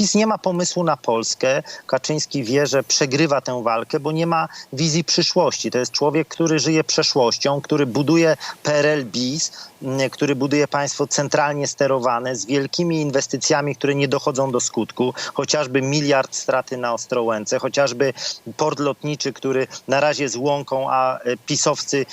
PiS nie ma pomysłu na Polskę. Kaczyński wie, że przegrywa tę walkę, bo nie ma wizji przyszłości. To jest człowiek, który żyje przeszłością, który buduje PRL BIS, który buduje państwo centralnie sterowane z wielkimi inwestycjami, które nie dochodzą do skutku. Chociażby miliard straty na Ostrołęce, chociażby port lotniczy, który na razie z łąką, a e, pisowcy,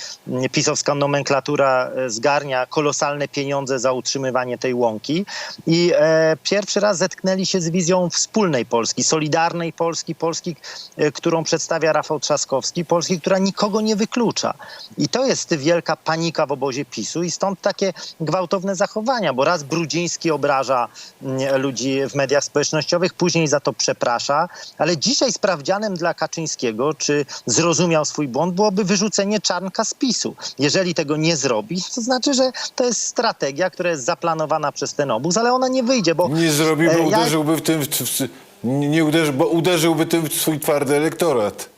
pisowska nomenklatura e, zgarnia kolosalne pieniądze za utrzymywanie tej łąki. I e, pierwszy raz zetknęli się z wizją wspólnej Polski, solidarnej Polski, Polski, e, którą przedstawia Rafał Trzaskowski, Polski, która nikogo nie wyklucza. I to jest wielka panika w obozie PiSu i stąd takie gwałtowne zachowania, bo raz Brudziński obraża mm, ludzi w mediach społecznościowych, później za to przeprasza, ale dzisiaj sprawdzianem dla Kaczyńskiego, czy zrozumiał swój błąd, byłoby wyrzucenie Czarnka z PiSu. Jeżeli tego nie zrobi, to znaczy, że to jest strategia, która jest zaplanowana przez ten obóz, ale ona nie wyjdzie, bo Nie zrobił, bo e, ja- uderzyłby w tym, w, w, nie nie uderzy, bo uderzyłby tym w swój twardy elektorat.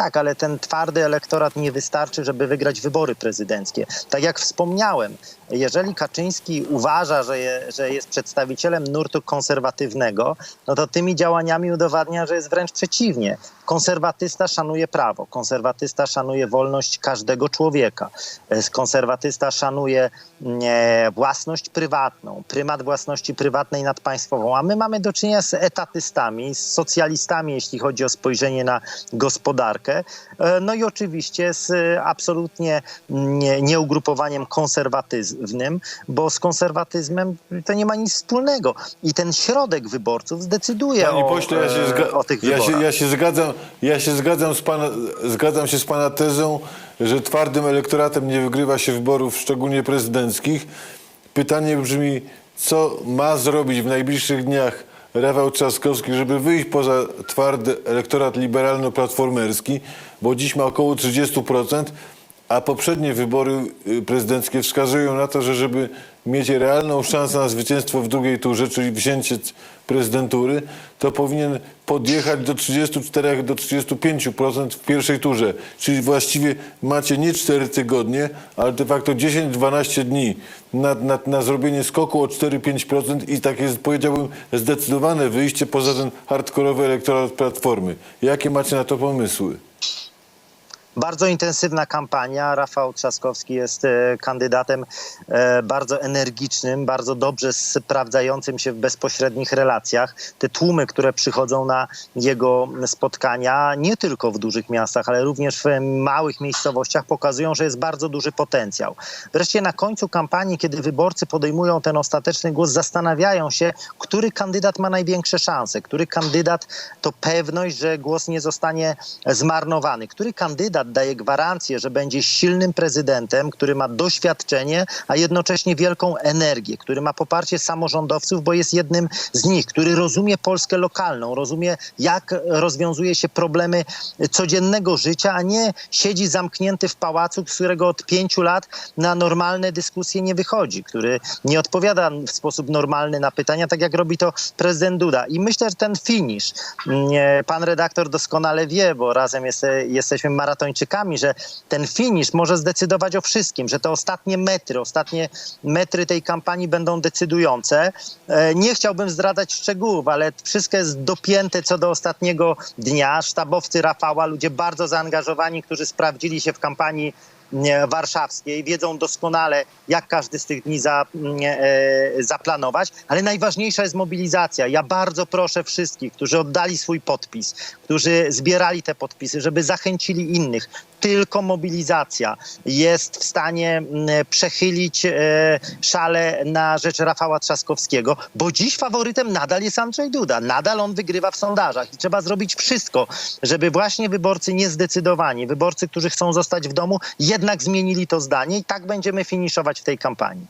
Tak, ale ten twardy elektorat nie wystarczy, żeby wygrać wybory prezydenckie. Tak jak wspomniałem, jeżeli Kaczyński uważa, że, je, że jest przedstawicielem nurtu konserwatywnego, no to tymi działaniami udowadnia, że jest wręcz przeciwnie. Konserwatysta szanuje prawo, konserwatysta szanuje wolność każdego człowieka, E, konserwatysta szanuje mm, e, własność prywatną, prymat własności prywatnej nad państwową, a my mamy do czynienia z etatystami, z socjalistami, jeśli chodzi o spojrzenie na gospodarkę, E, no i oczywiście z e, absolutnie nie, nieugrupowaniem konserwatywnym, bo z konserwatyzmem to nie ma nic wspólnego. I ten środek wyborców zdecyduje Panie o, pośle, ja się, e, o tych ja wyborach. się, ja się zgadzam, ja się zgadzam, z pana, zgadzam się z pana tezą, że twardym elektoratem nie wygrywa się wyborów, szczególnie prezydenckich. Pytanie brzmi, co ma zrobić w najbliższych dniach Rafał Trzaskowski, żeby wyjść poza twardy elektorat liberalno-platformerski, bo dziś ma około 30%, a poprzednie wybory y, prezydenckie wskazują na to, że żeby mieć realną szansę na zwycięstwo w drugiej turze, czyli wzięcie prezydentury, to powinien podjechać do 34 do 35% w pierwszej turze. Czyli właściwie macie nie 4 tygodnie, ale de facto 10-12 dni na, na, na zrobienie skoku o 4-5% i takie powiedziałbym zdecydowane wyjście poza ten hardkorowy elektorat Platformy. Jakie macie na to pomysły? Bardzo intensywna kampania. Rafał Trzaskowski jest e, kandydatem e, bardzo energicznym, bardzo dobrze sprawdzającym się w bezpośrednich relacjach. Te tłumy, które przychodzą na jego spotkania, nie tylko w dużych miastach, ale również w małych miejscowościach, pokazują, że jest bardzo duży potencjał. Wreszcie na końcu kampanii, kiedy wyborcy podejmują ten ostateczny głos, zastanawiają się, który kandydat ma największe szanse, który kandydat to pewność, że głos nie zostanie zmarnowany, który kandydat daje gwarancję, że będzie silnym prezydentem, który ma doświadczenie, a jednocześnie wielką energię, który ma poparcie samorządowców, bo jest jednym z nich, który rozumie Polskę lokalną, rozumie jak rozwiązuje się problemy codziennego życia, a nie siedzi zamknięty w pałacu, z którego od pięciu lat na normalne dyskusje nie wychodzi, który nie odpowiada w sposób normalny na pytania, tak jak robi to prezydent Duda. I myślę, że ten finisz, nie, pan redaktor doskonale wie, bo razem jest, jesteśmy maratończykami, że ten finisz może zdecydować o wszystkim, że te ostatnie metry, ostatnie metry tej kampanii będą decydujące. E, Nie chciałbym zdradzać szczegółów, ale wszystko jest dopięte co do ostatniego dnia. Sztabowcy Rafała, ludzie bardzo zaangażowani, którzy sprawdzili się w kampanii warszawskiej, wiedzą doskonale, jak każdy z tych dni za, nie, e, zaplanować, ale najważniejsza jest mobilizacja. Ja bardzo proszę wszystkich, którzy oddali swój podpis, którzy zbierali te podpisy, żeby zachęcili innych. Tylko mobilizacja jest w stanie mm, przechylić e, szale na rzecz Rafała Trzaskowskiego, bo dziś faworytem nadal jest Andrzej Duda. Nadal on wygrywa w sondażach i trzeba zrobić wszystko, żeby właśnie wyborcy niezdecydowani, wyborcy, którzy chcą zostać w domu, jednak zmienili to zdanie i tak będziemy finiszować w tej kampanii.